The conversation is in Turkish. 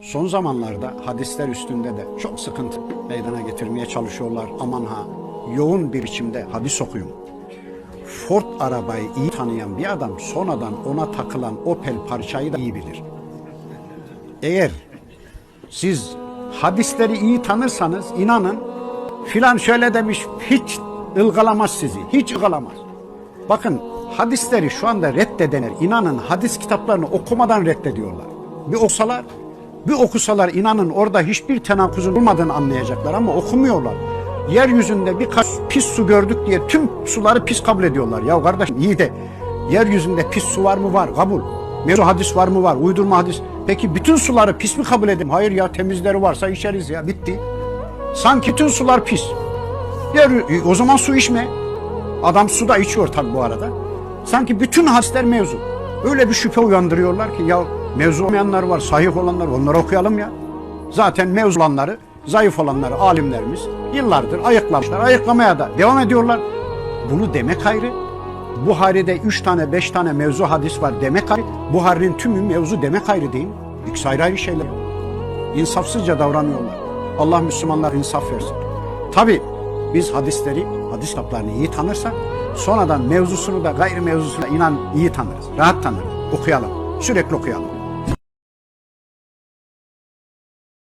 Son zamanlarda hadisler üstünde de çok sıkıntı meydana getirmeye çalışıyorlar. Aman ha yoğun bir biçimde hadis okuyun. Ford arabayı iyi tanıyan bir adam sonradan ona takılan Opel parçayı da iyi bilir. Eğer siz hadisleri iyi tanırsanız inanın filan şöyle demiş hiç ılgalamaz sizi. Hiç ılgalamaz. Bakın hadisleri şu anda reddedenler inanın hadis kitaplarını okumadan reddediyorlar. Bir okusalar, bir okusalar inanın orada hiçbir tenakuzun olmadığını anlayacaklar ama okumuyorlar. Yeryüzünde birkaç pis su gördük diye tüm suları pis kabul ediyorlar. Ya kardeşim iyi de yeryüzünde pis su var mı? Var. Kabul. Mevzu hadis var mı? Var. Uydurma hadis. Peki bütün suları pis mi kabul edelim? Hayır ya temizleri varsa içeriz ya. Bitti. Sanki bütün sular pis. Yer, e, o zaman su içme. Adam su da içiyor tabi bu arada. Sanki bütün hadisler mevzu. Öyle bir şüphe uyandırıyorlar ki ya mevzu olmayanlar var, sahih olanlar onları okuyalım ya. Zaten mevzu olanları, zayıf olanları alimlerimiz yıllardır ayıklamışlar. Ayıklamaya da devam ediyorlar. Bunu demek ayrı. Buhari'de üç tane, beş tane mevzu hadis var demek ayrı. Buhari'nin tümü mevzu demek ayrı değil mi? İkisi ayrı ayrı şeyler. İnsafsızca davranıyorlar. Allah Müslümanlar insaf versin. Tabi biz hadisleri, hadis kitaplarını iyi tanırsak sonradan mevzusunu da gayri mevzusuna inan iyi tanırız. Rahat tanırız. Okuyalım. Sürekli okuyalım.